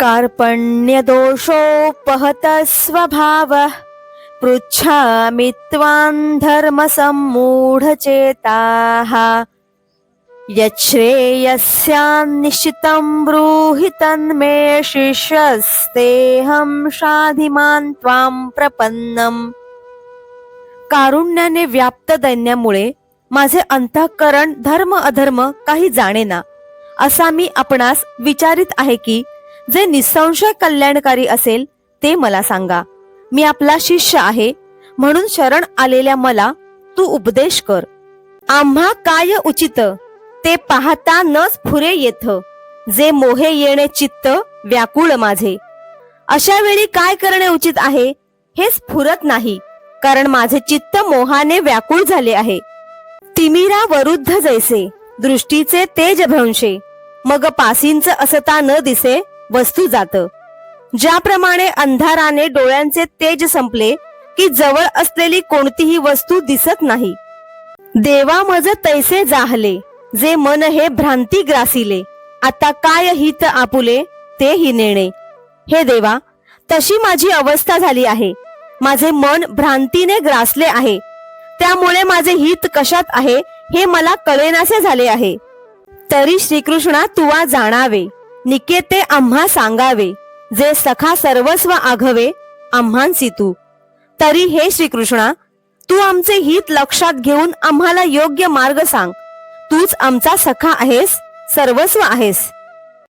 कार्पण्यदोषोपहत स्वभावः पृच्छामि त्वाम् धर्मसम्मूढचेताः। यच्छ्रेयस्यान्निश्चितं ब्रूहि तन्मे शिष्यस्तेऽहम् शाधिमान् त्वां प्रपन्नम् कारुण्याने व्याप्त दैन्यामुळे माझे अंतःकरण धर्म अधर्म काही जाणेना असा मी आपणास विचारित आहे की जे निसंशय कल्याणकारी असेल ते मला सांगा. मी आपला शिष्य आहे म्हणून शरण आलेल्या मला तू उपदेश कर. आम्हा काय उचित? ते पाहता न स्फुरे येथ. जे मोहे येणे चित्त व्याकुळ माझे. अशा वेळी काय करणे उचित आहे हे स्फुरत नाही कारण माझे चित्त मोहाने व्याकुळ झाले आहे. तिमिरा वरुद्ध जैसे दृष्टीचे तेज भ्रंशे मग पासींच असता न दिसे वस्तू जात. ज्याप्रमाणे अंधाराने डोळ्यांचे तेज संपले की जवळ असलेली कोणतीही वस्तू दिसत नाही. देवा मज तैसे जाहले जे मन हे भ्रांती ग्रासिले. आता काय हित आपुले ते हि नेणे. हे देवा तशी माझी अवस्था झाली आहे. माझे मन भ्रांतीने ग्रासले आहे. त्यामुळे माझे हित कशात आहे हे मला कळेनासे झाले आहे. तरी श्रीकृष्णा तुवा जाणावे. निकेते आम्हा सांगावे जे सखा सर्वस्व आघवे आम्हांसी तू तरी हे श्रीकृष्णा तू आमचे हित लक्षात घेऊन आम्हाला योग्य मार्ग सांग. तूच आमचा सखा आहेस सर्वस्व आहेस.